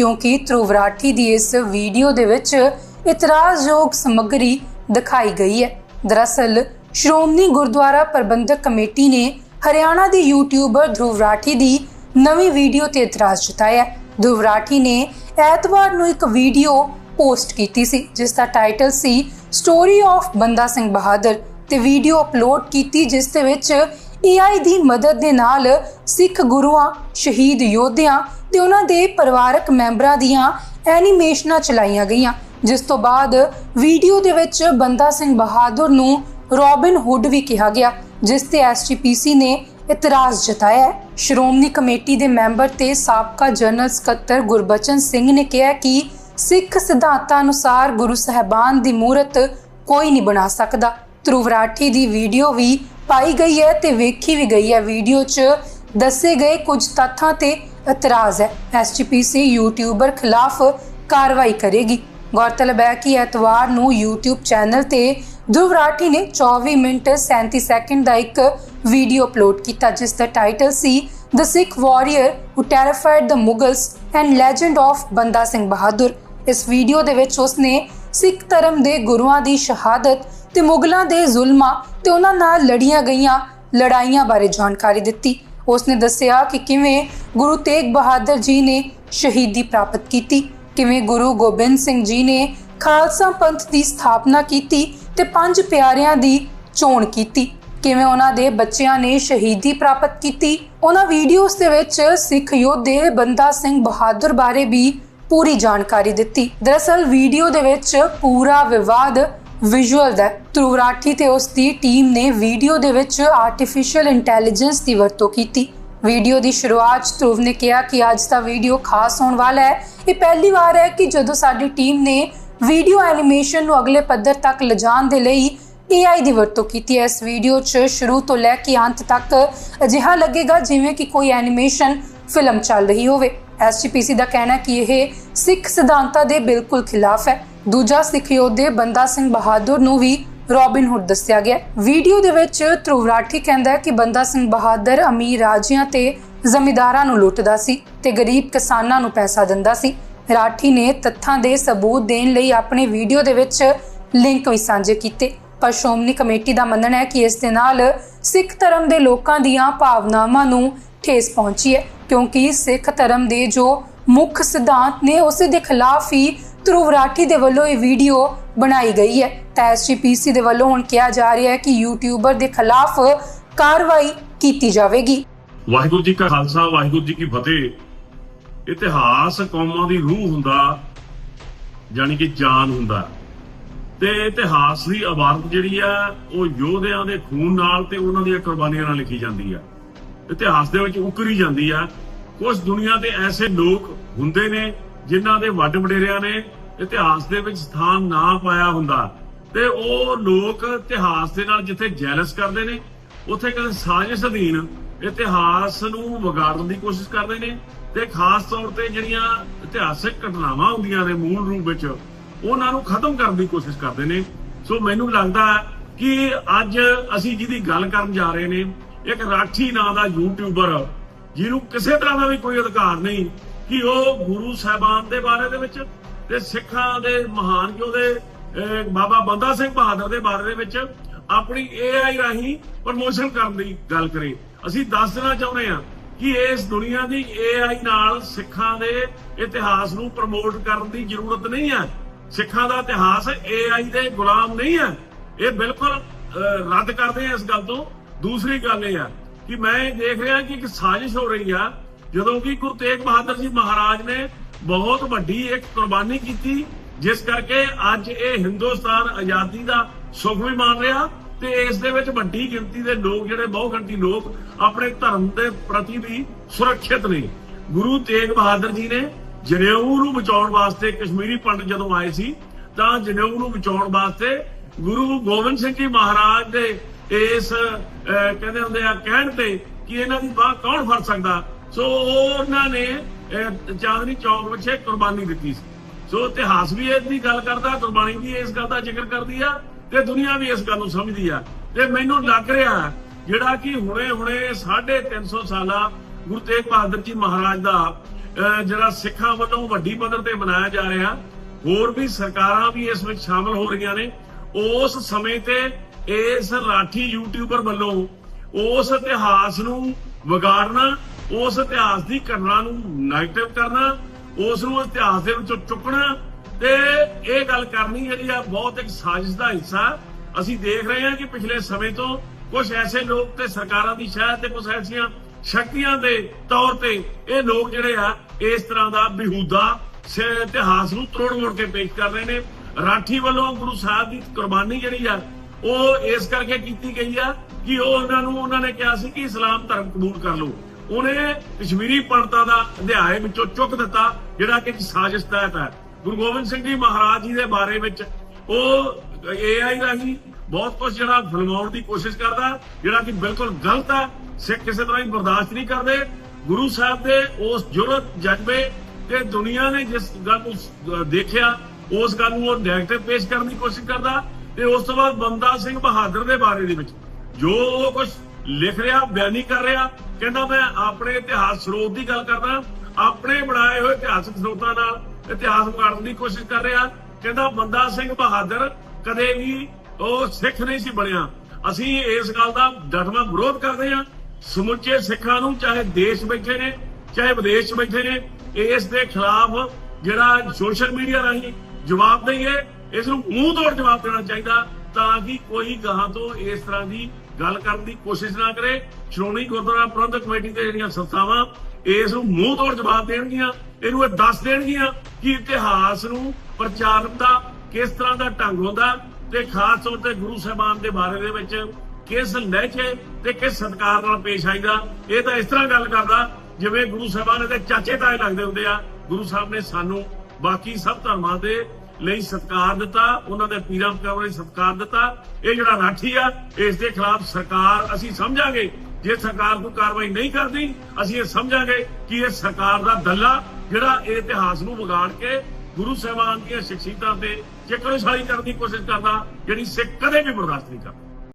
ਕਿਉਂਕਿ ਧਰੁਵ ਰਾਠੀ ਦੀ ਇਸ ਵੀਡੀਓ ਦੇ ਵਿੱਚ ਇਤਰਾਜ਼ਯੋਗ ਸਮੱਗਰੀ ਦਿਖਾਈ ਗਈ ਹੈ ਦਰਅਸਲ, ਸ਼੍ਰੋਮਣੀ ਗੁਰਦੁਆਰਾ ਪ੍ਰਬੰਧਕ ਕਮੇਟੀ ਨੇ ਹਰਿਆਣਾ ਦੀ ਯੂਟਿਊਬਰ ਧਰੁਵ ਰਾਠੀ ਦੀ ਨਵੀਂ ਵੀਡੀਓ ਤੇ ਇਤਰਾਜ਼ ਜਤਾਇਆ ਹੈ। ਧਰੁਵ ਰਾਠੀ ਨੇ ਐਤਵਾਰ ਨੂੰ ਇੱਕ ਵੀਡੀਓ ਪੋਸਟ ਕੀਤੀ ਸੀ, ਜਿਸ ਦਾ ਟਾਈਟਲ ਸੀ ਸਟੋਰੀ ਆਫ ਬੰਦਾ ਸਿੰਘ ਬਹਾਦਰ ਤੇ ਵੀਡੀਓ ਅਪਲੋਡ ਕੀਤੀ, ਜਿਸ ਦੇ ਵਿੱਚ AI ਦੀ ਮਦਦ ਦੇ ਨਾਲ ਸਿੱਖ ਗੁਰੂਆਂ, ਸ਼ਹੀਦ ਯੋਧਿਆਂ ਤੇ ਉਹਨਾਂ ਦੇ ਪਰਿਵਾਰਕ ਮੈਂਬਰਾਂ ਦੀਆਂ ਐਨੀਮੇਸ਼ਨਾਂ ਚਲਾਈਆਂ ਗਈਆਂ, ਜਿਸ ਤੋਂ ਬਾਅਦ ਵੀਡੀਓ ਦੇ ਵਿੱਚ ਬੰਦਾ ਸਿੰਘ ਬਹਾਦਰ ਨੂੰ ਰੋਬਿਨ ਹੁੱਡ ਵੀ ਕਿਹਾ ਗਿਆ, ਜਿਸ ਤੇ ਐਸਜੀਪੀਸੀ ਨੇ ਇਤਰਾਜ਼ ਜਤਾਇਆ। ਸ਼੍ਰੋਮਣੀ ਕਮੇਟੀ ਦੇ ਮੈਂਬਰ ਤੇ ਸਾਬਕਾ ਜਨਰਲ ਸਕੱਤਰ ਗੁਰਬਚਨ ਸਿੰਘ ਨੇ ਕਿਹਾ ਕਿ ਸਿੱਖ ਸਿਧਾਂਤਾਂ ਅਨੁਸਾਰ ਗੁਰੂ ਸਾਹਿਬਾਨ ਦੀ ਮੂਰਤ ਕੋਈ ਨਹੀਂ ਬਣਾ ਸਕਦਾ। ਧਰੁਵ ਦੀ ਵੀਡੀਓ ਵੀ ਪਾਈ ਗਈ ਹੈ ਤੇ ਵੇਖੀ ਵੀ ਗਈ ਹੈ। ਵੀਡੀਓ 'ਚ ਦੱਸੇ ਗਏ ਕੁਝ ਤੱਥਾਂ ਤੇ ਇਤਰਾਜ਼ ਹੈ। ਐਸਜੀਪੀਸੀ ਯੂਟਿਊਬਰ ਖਿਲਾਫ ਕਾਰਵਾਈ ਕਰੇਗੀ। ਗੌਰਤਲਬ ਹੈ ਕਿ ਐਤਵਾਰ ਨੂੰ YouTube ਚੈਨਲ ਤੇ ਧਰੁਵ ਰਾਠੀ ਨੇ 24 ਮਿੰਟ 37 ਸੈਕਿੰਡ ਦਾ ਇੱਕ ਵੀਡੀਓ ਅਪਲੋਡ ਕੀਤਾ, ਜਿਸ ਦਾ title C the Sikh warrior who terrified the Mughals and legend of Banda Singh Bahadur. ਇਸ ਵੀਡੀਓ ਦੇ ਵਿੱਚ ਉਸਨੇ ਸਿੱਖ ਧਰਮ ਦੇ ਗੁਰੂਆਂ ਦੀ ਸ਼ਹਾਦਤ ਤੇ ਮੁਗਲਾਂ ਦੇ ਜ਼ੁਲਮਾਂ ਤੇ ਉਹਨਾਂ ਨਾਲ ਲੜੀਆਂ ਗਈਆਂ ਲੜਾਈਆਂ ਬਾਰੇ ਜਾਣਕਾਰੀ ਦਿੱਤੀ। ਉਸਨੇ ਦੱਸਿਆ ਕਿ ਕਿਵੇਂ ਗੁਰੂ ਤੇਗ ਬਹਾਦਰ ਜੀ ਨੇ ਸ਼ਹੀਦੀ ਪ੍ਰਾਪਤ ਕੀਤੀ, ਕਿਵੇਂ ਗੁਰੂ ਗੋਬਿੰਦ ਸਿੰਘ ਜੀ ਨੇ ਖਾਲਸਾ ਪੰਥ ਦੀ ਸਥਾਪਨਾ ਕੀਤੀ ਤੇ ਪੰਜ ਪਿਆਰਿਆਂ ਦੀ ਚੋਣ ਕੀਤੀ, ਕਿਵੇਂ ਉਹਨਾਂ ਦੇ ਬੱਚਿਆਂ ਨੇ ਸ਼ਹੀਦੀ ਪ੍ਰਾਪਤ ਕੀਤੀ। ਉਹਨਾਂ ਵੀਡੀਓਜ਼ ਦੇ ਵਿੱਚ ਸਿੱਖ ਯੋਧੇ ਬੰਦਾ ਸਿੰਘ ਬਹਾਦਰ ਬਾਰੇ ਵੀ ਪੂਰੀ ਜਾਣਕਾਰੀ ਦਿੱਤੀ। ਦਰਅਸਲ ਵੀਡੀਓ ਦੇ ਵਿੱਚ ਪੂਰਾ ਵਿਵਾਦ ਵਿਜ਼ੂਅਲ ਦਾ ਹੈ। ਧਰੁਵ ਤੇ ਉਸ ਦੀ ਟੀਮ ਨੇ ਵੀਡੀਓ ਦੇ ਵਿੱਚ ਆਰਟੀਫੀਸ਼ੀਅਲ ਇੰਟੈਲੀਜੈਂਸ ਦੀ ਵਰਤੋਂ ਕੀਤੀ। ਵੀਡੀਓ ਦੀ ਸ਼ੁਰੂਆਤ 'ਚ ਧਰੁਵ ਨੇ ਕਿਹਾ ਕਿ ਅੱਜ ਦਾ ਵੀਡੀਓ ਖਾਸ ਹੋਣ ਵਾਲਾ ਹੈ। ਇਹ ਪਹਿਲੀ ਵਾਰ ਹੈ ਕਿ ਜਦੋਂ ਸਾਡੀ ਟੀਮ ਨੇ ਵੀਡੀਓ ਐਨੀਮੇਸ਼ਨ ਨੂੰ ਅਗਲੇ ਪੱਧਰ ਤੱਕ ਲਿਜਾਣ ਦੇ ਲਈ AI ਦੀ ਵਰਤੋਂ ਕੀਤੀ ਹੈ। ਇਸ ਵੀਡੀਓ 'ਚ ਸ਼ੁਰੂ ਤੋਂ ਲੈ ਕੇ ਅੰਤ ਤੱਕ ਅਜਿਹਾ ਲੱਗੇਗਾ ਜਿਵੇਂ ਕਿ ਕੋਈ ਐਨੀਮੇਸ਼ਨ ਫਿਲਮ ਚੱਲ ਰਹੀ ਹੋਵੇ। ਐਸਜੀਪੀਸੀ ਦਾ ਕਹਿਣਾ ਕਿ ਇਹ ਸਿੱਖ ਸਿਧਾਂਤਾਂ ਦੇ ਬਿਲਕੁਲ ਖਿਲਾਫ ਹੈ। ਦੂਜਾ ਸਿੱਖ ਯੋਧੇ ਬੰਦਾ ਸਿੰਘ ਬਹਾਦਰ ਨੂੰ ਵੀ ਰੋਬਿਨ ਹੁੱਡ ਦੱਸਿਆ ਗਿਆ ਵੀਡੀਓ ਦੇ ਵਿੱਚ ਧਰੁਵ ਰਾਠੀ ਕਹਿੰਦਾ ਹੈ ਕਿ ਬੰਦਾ ਸਿੰਘ ਬਹਾਦਰ ਅਮੀਰ ਰਾਜਿਆਂ ਤੇ ਜ਼ਮੀਂਦਾਰਾਂ ਨੂੰ ਲੁੱਟਦਾ ਸੀ ਤੇ ਗਰੀਬ ਕਿਸਾਨਾਂ ਨੂੰ ਪੈਸਾ ਦਿੰਦਾ ਸੀ। ਰਾਠੀ ਨੇ ਤੱਥਾਂ ਦੇ ਸਬੂਤ ਦੇਣ ਲਈ ਆਪਣੇ ਵੀਡੀਓ ਦੇ ਵਿੱਚ ਲਿੰਕ ਵੀ ਸਾਂਝੇ ਕੀਤੇ। ਪਰ ਸ਼੍ਰੋਮਣੀ ਕਮੇਟੀ ਦਾ ਮੰਨਣਾ ਹੈ ਕਿ ਇਸ ਦੇ ਨਾਲ ਸਿੱਖ ਧਰਮ ਦੇ ਲੋਕਾਂ ਦੀਆਂ ਭਾਵਨਾਵਾਂ ਨੂੰ ਠੇਸ ਪਹੁੰਚੀ ਹੈ, ਕਿਉਂਕਿ ਸਿੱਖ ਧਰਮ ਦੇ ਜੋ ਮੁੱਖ ਸਿਧਾਂਤ ਨੇ, ਉਸੇ ਦੇ ਖਿਲਾਫ ਹੀ ਧਰੁਵ ਰਾਠੀ ਦੇ ਵੱਲੋਂ ਇਹ ਵੀਡੀਓ ਬਣਾਈ ਗਈ ਹੈ। ਤਾਂ ਐਸਜੀਪੀਸੀ ਦੇ ਵੱਲੋਂ ਹੁਣ ਕਿਹਾ ਜਾ ਰਿਹਾ ਹੈ ਕਿ ਯੂਟਿਊਬਰ ਦੇ ਖਿਲਾਫ ਕਾਰਵਾਈ ਕੀਤੀ ਜਾਵੇਗੀ। ਵਾਹਿਗੁਰੂ ਜੀ ਕਾ ਖਾਲਸਾ, ਵਾਹਿਗੁਰੂ ਜੀ ਕੀ ਫਤਿਹ। ਇਤਿਹਾਸ ਕੌਮਾਂ ਦੀ ਰੂਹ ਹੁੰਦਾ ਜਾਣੀ ਕਿ ਜਾਨ ਹੁੰਦਾ। ਤੇ ਇਤਿਹਾਸ ਦੀ ਇਬਾਰਤ ਜਿਹੜੀ ਆ, ਉਹ ਯੋਧਿਆਂ ਦੇ ਖੂਨ ਨਾਲ ਤੇ ਉਹਨਾਂ ਦੀਆਂ ਕੁਰਬਾਨੀਆਂ ਨਾਲ ਲਿਖੀ ਜਾਂਦੀ ਆ। ਇਤਿਹਾਸ ਦੇ ਵਿੱਚ ਉਕਰੀ ਜਾਂਦੀ ਆ। ਕੁਝ ਦੁਨੀਆ ਦੇ ਐਸੇ ਲੋਕ ਹੁੰਦੇ ਨੇ ਜਿਨ੍ਹਾਂ ਦੇ ਵੱਡ ਵਡੇਰਿਆਂ ਨੇ ਇਤਿਹਾਸ ਦੇ ਵਿੱਚ ਸਥਾਨ ਨਾ ਪਾਇਆ ਹੁੰਦਾ। ਤੇ ਉਹ ਲੋਕ ਇਤਿਹਾਸ ਦੇ ਨਾਲ ਜਿੱਥੇ ਜੈਲਸ ਕਰਦੇ ਨੇ, ਉੱਥੇ ਕਿਸੇ ਸਾਜ਼ਿਸ਼ ਅਧੀਨ ਇਤਿਹਾਸ ਨੂੰ ਵਿਗਾੜਨ ਦੀ ਕੋਸ਼ਿਸ਼ ਕਰਦੇ ਨੇ ਤੇ ਖਾਸ ਤੌਰ ਤੇ ਜਿਹੜੀਆਂ ਇਤਿਹਾਸਿਕ ਘਟਨਾਵਾਂ ਹੁੰਦੀਆਂ ਨੇ ਮੂਲ ਰੂਪ ਵਿੱਚ, ਉਹਨਾਂ ਨੂੰ ਖਤਮ ਕਰਨ ਦੀ ਕੋਸ਼ਿਸ਼ ਕਰਦੇ ਨੇ। ਸੋ ਮੈਨੂੰ ਲੱਗਦਾ ਕਿ ਅੱਜ ਅਸੀਂ ਜਿਹਦੀ ਗੱਲ ਕਰਨ ਜਾ ਰਹੇ ਨੇ ਇੱਕ ਰਾਠੀ ਨਾਂ ਦਾ ਯੂਟਿਊਬਰ ਜਿਹਨੂੰ ਕਿਸੇ ਤਰ੍ਹਾਂ ਦਾ ਵੀ ਕੋਈ ਅਧਿਕਾਰ ਨਹੀਂ, ਕਿ ਉਹ ਗੁਰੂ ਸਾਹਿਬਾਨ ਦੇ ਬਾਰੇ ਦੇ ਵਿੱਚ ਤੇ ਸਿੱਖਾਂ ਦੇ ਮਹਾਨ ਯੋਧੇ ਬਾਬਾ ਬੰਦਾ ਸਿੰਘ ਬਹਾਦਰ ਦੇ ਬਾਰੇ ਦੇ ਵਿੱਚ ਆਪਣੀ AI ਰਾਹੀਂ ਪ੍ਰਮੋਸ਼ਨ ਕਰਨ ਦੀ ਗੱਲ ਕਰੇ। ਅਸੀਂ ਦੱਸ ਦੇਣਾ ਚਾਹੁੰਦੇ ਹਾਂ ਕਿ ਇਸ ਦੁਨੀਆ ਦੀ AI ਨਾਲ ਸਿੱਖਾਂ ਦੇ ਇਤਿਹਾਸ ਨੂੰ ਪ੍ਰਮੋਟ ਕਰਨ ਦੀ ਜ਼ਰੂਰਤ ਨਹੀਂ ਹੈ। ਸਿੱਖਾਂ ਦਾ ਇਤਿਹਾਸ AI ਦੇ ਗੁਲਾਮ ਨਹੀਂ ਹੈ। ਇਹ ਬਿਲਕੁਲ ਰੱਦ ਕਰਦੇ ਆ ਇਸ ਗੱਲ ਤੋਂ। ਦੂਸਰੀ ਗੱਲ ਇਹ ਆ ਕਿ ਮੈਂ ਦੇਖ ਰਿਹਾ ਕਿ ਇੱਕ ਸਾਜ਼ਿਸ਼ ਹੋ ਰਹੀ ਆ, ਜਦੋਂ ਕਿ ਗੁਰੂ ਤੇਗ ਬਹਾਦਰ ਜੀ ਮਹਾਰਾਜ ਨੇ ਬਹੁਤ ਵੱਡੀ ਇੱਕ ਕੁਰਬਾਨੀ ਕੀਤੀ, ਜਿਸ ਕਰਕੇ ਅੱਜ ਇਹ ਹਿੰਦੁਸਤਾਨ ਆਜ਼ਾਦੀ ਦਾ ਸੁਖ ਵੀ ਮਾਣ ਰਿਹਾ ਤੇ ਇਸ ਦੇ ਵਿੱਚ ਵੱਡੀ ਗਿਣਤੀ ਦੇ ਲੋਕ ਜਿਹੜੇ ਬਹੁ ਲੋਕ ਆਪਣੇ ਧਰਮ ਦੇ ਪ੍ਰਤੀ ਵੀ ਸੁਰੱਖਿਅਤ ਨੇ। ਗੁਰੂ ਤੇਗ ਬਹਾਦਰ ਜੀ ਨੇ ਜਨੇਊ ਨੂੰ ਬਚਾਉਣ ਵਾਸਤੇ ਕਸ਼ਮੀਰੀ ਪੰਡਤ ਜਦੋਂ ਆਏ ਸੀ, ਤਾਂ ਜਨੇਊ ਨੂੰ ਬਚਾਉਣ ਵਾਸਤੇ ਗੁਰੂ ਗੋਬਿੰਦ ਸਿੰਘ ਜੀ ਮਹਾਰਾਜ ਦੇ ਇਸ ਕਹਿੰਦੇ ਹੁੰਦੇ ਆ ਕਹਿਣ ਤੇ ਕਿ ਇਹਨਾਂ ਦੀ ਬਾਹ ਕੌਣ ਫੜ ਸਕਦਾ? ਸੋ ਉਹਨਾਂ ਨੇ ਚਾਂਦਨੀ ਚੌਕ ਵਿੱਚ ਕੁਰਬਾਨੀ ਦਿੱਤੀ ਸੀ। ਸੋ ਇਤਿਹਾਸ ਵੀ ਇਸ ਦੀ ਗੱਲ ਕਰਦਾ, ਕੁਰਬਾਨੀ ਵੀ ਇਸ ਗੱਲ ਦਾ ਜ਼ਿਕਰ ਕਰਦੀ ਆ ਤੇ ਦੁਨੀਆ ਵੀ ਇਸ ਗੱਲ ਨੂੰ ਸਮਝਦੀ ਆ। ਤੇ ਮੈਨੂੰ ਲੱਗ ਰਿਹਾ ਜਿਹੜਾ ਕਿ ਹੁਣੇ ਹੁਣੇ 350 ਸਾਲਾ ਗੁਰੂ ਤੇਗ ਬਹਾਦਰ ਜੀ ਮਹਾਰਾਜ ਦਾ ਜਿਹੜਾ ਸਿੱਖਾਂ ਵੱਲੋਂ ਵੱਡੀ ਪੱਧਰ ਤੇ ਮਨਾਇਆ ਜਾ ਰਿਹਾ, ਹੋਰ ਵੀ ਸਰਕਾਰਾਂ ਵੀ ਇਸ ਵਿੱਚ ਸ਼ਾਮਲ ਹੋ ਰਹੀਆਂ ਨੇ, ਉਸ ਸਮੇਂ ਤੇ ਇਸ ਰਾਠੀ ਯੂਟਿਊਬਰ ਵੱਲੋਂ ਉਸ ਇਤਿਹਾਸ ਨੂੰ ਵਿਗਾੜਨਾ, ਉਸ ਇਤਿਹਾਸ ਦੀ ਘਟਨਾ ਨੂੰ ਨੈਗੇਟਿਵ ਕਰਨਾ, ਉਸ ਨੂੰ ਇਤਿਹਾਸ ਦੇ ਵਿੱਚੋਂ ਚੁੱਕਣਾ ਤੇ ਇਹ ਗੱਲ ਕਰਨੀ ਜਿਹੜੀ ਆ ਬਹੁਤ ਇੱਕ ਸਾਜ਼ਿਸ਼ ਦਾ ਹਿੱਸਾ। ਅਸੀਂ ਦੇਖ ਰਹੇ ਹਾਂ ਕਿ ਪਿਛਲੇ ਸਮੇਂ ਤੋਂ ਕੁਝ ਐਸੇ ਲੋਕ ਤੇ ਸਰਕਾਰਾਂ ਦੀ ਸ਼ਾਇਦ ਤੇ ਕੁਝ ਐਸੀਆਂ ਸ਼ਕਤੀਆਂ ਦੇ ਤੌਰ ਤੇ ਇਹ ਲੋਕ ਜਿਹੜੇ ਆ, ਇਸ ਤਰ੍ਹਾਂ ਦਾ ਬਿਹੂਦਾ ਇਤਿਹਾਸ ਨੂੰ ਤੋੜ ਮੋੜ ਕੇ ਪੇਸ਼ ਕਰ ਰਹੇ ਨੇ। ਰਾਠੀ ਵੱਲੋਂ ਗੁਰੂ ਸਾਹਿਬ ਦੀ ਕੁਰਬਾਨੀ ਜਿਹੜੀ ਆ ਉਹ ਇਸ ਕਰਕੇ ਕੀਤੀ ਗਈ ਆ ਕਿ ਉਹ ਉਹਨਾਂ ਨੂੰ, ਉਹਨਾਂ ਨੇ ਕਿਹਾ ਸੀ ਕਿ ਇਸਲਾਮ ਧਰਮ ਕਬੂਲ ਕਰ ਲਓ। ਉਹਨੇ ਕਸ਼ਮੀਰੀ ਪੰਡਤਾਂ ਦਾ ਅਧਿਆਏ ਵਿੱਚੋਂ ਚੁੱਕ ਦਿੱਤਾ, ਜਿਹੜਾ ਕਿ ਸਾਜ਼ਿਸ਼ ਤਹਿਤ ਹੈ। ਗੁਰੂ ਗੋਬਿੰਦ ਸਿੰਘ ਜੀ ਮਹਾਰਾਜ ਜੀ ਦੇ ਬਾਰੇ ਵਿੱਚ ਉਹ ਏਆਈ ਰਾਹੀਂ ਬਹੁਤ ਕੁਝ ਜਿਹੜਾ ਫਿਲਮਾਉਣ ਦੀ ਕੋਸ਼ਿਸ਼ ਕਰਦਾ, ਜਿਹੜਾ ਕਿ ਬਿਲਕੁਲ ਗਲਤ ਹੈ, ਸਿੱਖ ਕਿਸੇ ਤਰ੍ਹਾਂ ਹੀ ਬਰਦਾਸ਼ਤ ਨਹੀਂ ਕਰਦੇ। ਗੁਰੂ ਸਾਹਿਬ ਦੇ ਉਸ ਜੁਰਤ, ਜਜ਼ਬੇ ਤੇ ਦੁਨੀਆ ਨੇ ਜਿਸ ਗੱਲ ਨੂੰ ਦੇਖਿਆ, ਉਸ ਗੱਲ ਨੂੰ ਉਹ ਨੈਗੇਟਿਵ ਪੇਸ਼ ਕਰਨ ਦੀ ਕੋਸ਼ਿਸ਼ ਕਰਦਾ। ਤੇ ਉਸ ਤੋਂ ਬਾਅਦ ਬੰਦਾ ਸਿੰਘ ਬਹਾਦਰ ਦੇ ਬਾਰੇ ਦੇ ਵਿੱਚ ਜੋ ਉਹ ਕੁਝ ਲਿਖ ਰਿਹਾ, ਬਿਆਨੀ ਕਰ ਰਿਹਾ, ਕਹਿੰਦਾ ਮੈਂ ਆਪਣੇ ਇਤਿਹਾਸ ਸਰੋਤ ਦੀ ਗੱਲ ਕਰਦਾ, ਆਪਣੇ ਬਣਾਏ ਹੋਏ ਇਤਿਹਾਸਕ ਸਰੋਤਾਂ ਨਾਲ ਇਤਿਹਾਸ ਵਿਗਾੜਨ ਦੀ ਕੋਸ਼ਿਸ਼ ਕਰ ਰਿਹਾ। ਕਹਿੰਦਾ ਬੰਦਾ ਸਿੰਘ ਬਹਾਦਰ ਕਦੇ ਵੀ ਉਹ ਸਿੱਖ ਨਹੀਂ ਸੀ ਬਣਿਆ। ਅਸੀਂ ਇਸ ਗੱਲ ਦਾ ਡਟਵਾਂ ਵਿਰੋਧ ਕਰਦੇ ਹਾਂ। ਸਮੁੱਚੇ ਸਿੱਖਾਂ ਨੂੰ ਚਾਹੇ ਦੇਸ਼ ਬੈਠੇ ਨੇ, ਚਾਹੇ ਵਿਦੇਸ਼ ਬੈਠੇ ਨੇ, ਇਸ ਦੇ ਖਿਲਾਫ ਜਿਹੜਾ ਸੋਸ਼ਲ ਮੀਡੀਆ ਰਾਹੀਂ ਜਵਾਬ ਦਈਏ ਇਸ ਨੂੰ ਮੂੰਹ ਤੋੜ ਜਵਾਬ ਦੇਣਾ ਚਾਹੀਦਾ ਤਾਂ ਕਿ ਕੋਈ ਗਾਹਾਂ ਤੋਂ ਇਸ ਤਰ੍ਹਾਂ ਦੀ ਗੱਲ ਕਰਨ ਦੀ ਕੋਸ਼ਿਸ਼ ਨਾ ਕਰੇ। ਸ਼੍ਰੋਮਣੀ ਗੁਰਦੁਆਰਾ ਪ੍ਰਬੰਧਕ ਕਮੇਟੀ ਤੇ ਜਿਹੜੀਆਂ ਸੰਸਥਾਵਾਂ, ਇਸ ਨੂੰ ਮੂੰਹ ਤੋੜ ਜਵਾਬ ਦੇਣਗੀਆਂ, ਇਹਨੂੰ ਇਹ ਦੱਸ ਦੇਣਗੀਆਂ ਕਿ ਇਤਿਹਾਸ ਨੂੰ ਪ੍ਰਚਾਰਨ ਦਾ ਕਿਸ ਤਰ੍ਹਾਂ ਦਾ ਢੰਗ ਹੁੰਦਾ ਤੇ ਖਾਸ ਤੌਰ ਤੇ ਗੁਰੂ ਸਾਹਿਬਾਨ ਦੇ ਬਾਰੇ ਦੇ ਵਿੱਚ ਕਿਸ ਲਹਿਜੇ ਤੇ ਕਿਸ ਸਤਕਾਰ ਨਾਲ ਪੇਸ਼ ਆਈਦਾ, ਇਹ ਤਾਂ ਇਸ ਤਰ੍ਹਾਂ ਗੱਲ ਕਰਦਾ ਜਿਵੇਂ ਗੁਰੂ ਸਾਹਿਬਾਨ ਦੇ ਚਾਚੇ ਤਾਏ ਲੱਗਦੇ ਹੁੰਦੇ ਆ। ਗੁਰੂ ਸਾਹਿਬ ਨੇ ਸਾਨੂੰ ਬਾਕੀ ਸਭ ਧਰਮਾਂ ਦੇ ਲਈ ਸਤਕਾਰ ਦਿੱਤਾ, ਉਹਨਾਂ ਦੇ ਪੀਰਾਂ ਪਕਾਵਾਂ ਲਈ ਸਤਕਾਰ ਦਿੱਤਾ। ਇਹ ਜਿਹੜਾ ਰਾਠੀ ਆ, ਇਸ ਦੇ ਖਿਲਾਫ ਸਰਕਾਰ, ਅਸੀਂ ਸਮਝਾਂਗੇ, ਜੇ ਸਰਕਾਰ ਕੋਈ ਕਾਰਵਾਈ ਨਹੀਂ ਕਰਦੀ, ਅਸੀਂ ਇਹ ਸਮਝਾਂਗੇ ਕਿ ਇਹ ਸਰਕਾਰ ਦਾ ਦੱਲਾ ਜਿਹੜਾ ਇਹ ਇਤਿਹਾਸ ਨੂੰ ਵਿਗਾੜ ਕੇ ਗੁਰੂ ਸਾਹਿਬਾਨ ਦੀਆਂ ਸ਼ਖਸੀਅਤਾਂ ਤੇ ਚਿਕਰੋਸਾਲੀ ਕਰਨ ਦੀ ਕੋਸ਼ਿਸ਼ ਕਰਦਾ, ਜਿਹੜੀ ਸਿੱਖ ਕਦੇ ਵੀ ਬਰਦਾਸ਼ਤ ਨਹੀਂ ਕਰਦਾ।